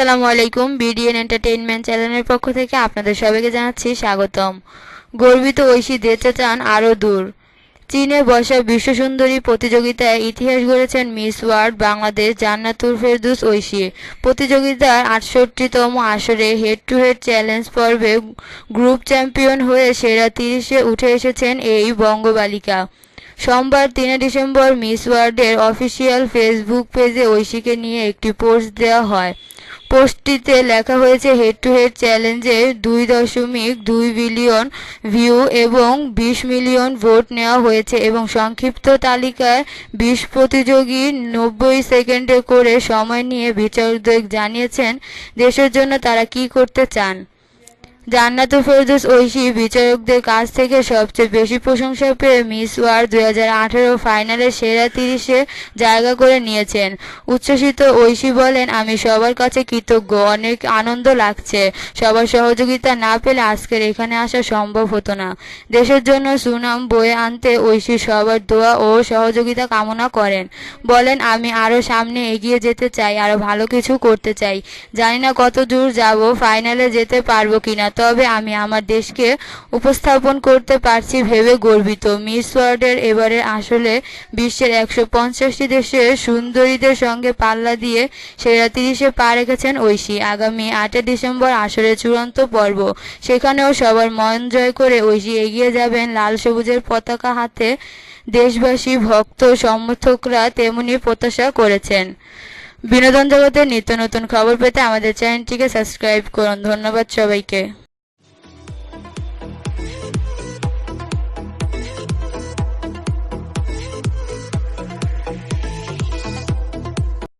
আসসালামু আলাইকুম, BDN entertainment চ্যানেলের পক্ষ থেকে আপনাদের সবাইকে জানাচ্ছি স্বাগতম। গর্বিত ঐশী যেতে চান আরও দূর। চীনে বসা বিশ্বসুন্দরী প্রতিযোগিতায় ইতিহাস গড়েছেন মিস ওয়ার্ল্ড বাংলাদেশ জান্নাতুর ফেরদুস ঐশী। প্রতিযোগিতার আটষট্টিতম আসরে হেড টু হেড চ্যালেঞ্জ পর্বে গ্রুপ চ্যাম্পিয়ন হয়ে সেরা তিরিশে উঠে এসেছেন এই বঙ্গবালিকা। সোমবার তিনে ডিসেম্বর মিস ওয়ার্ল্ডের অফিসিয়াল ফেসবুক পেজে ঐশীকে নিয়ে একটি পোস্ট দেওয়া হয়। পোস্টটিতে লেখা হয়েছে, হেড টু হেড চ্যালেঞ্জে দুই দশমিক দুই বিলিয়ন ভিউ এবং বিশ মিলিয়ন ভোট নেওয়া হয়েছে এবং সংক্ষিপ্ত তালিকায় বিশ প্রতিযোগী নব্বই সেকেন্ডে করে সময় নিয়ে বিচারকদের জানিয়েছেন, দেশের জন্য তারা কি করতে চান? জান্নাত ফেরদৌস ঐশী বিচারকদের কাছ থেকে সবচেয়ে বেশি প্রশংসা পেয়ে মিস ওয়ার্ল্ড দুই হাজার আঠারো ফাইনালে সেরা তিরিশে জায়গা করে নিয়েছেন। উচ্ছ্বসিত ঐশী বলেন, আমি সবার কাছে কৃতজ্ঞ, অনেক আনন্দ লাগছে। সবার সহযোগিতা না পেলে আজকের এখানে আসা সম্ভব হতো না। দেশের জন্য সুনাম বয়ে আনতে ঐশী সবার দোয়া ও সহযোগিতা কামনা করেন। বলেন, আমি আরও সামনে এগিয়ে যেতে চাই আরও ভালো কিছু করতে চাই। জানি না কত দূর যাব, ফাইনালে যেতে পারব কিনা তবে আমি আমার দেশকে উপস্থাপন করতে পারছি ভেবে গর্বিত। মিস ওয়ার্ল্ডের এবারে আসলে বিশ্বের একশো পঞ্চাশটি দেশের সুন্দরীদের সঙ্গে পাল্লা দিয়ে সেরা তিরিশে পা রেখেছেন ঐশী। আগামী আটই ডিসেম্বর আসরের চূড়ান্ত পর্ব। সেখানেও সবার মন জয় করে ঐশী এগিয়ে যাবেন লাল সবুজের পতাকা হাতে। দেশবাসী, ভক্ত, সমর্থকরা তেমনি প্রত্যাশা করেছেন। বিনোদন জগতের নিত্য নতুন খবর পেতে আমাদের চ্যানেলটিকে সাবস্ক্রাইব করুন। ধন্যবাদ সবাইকে।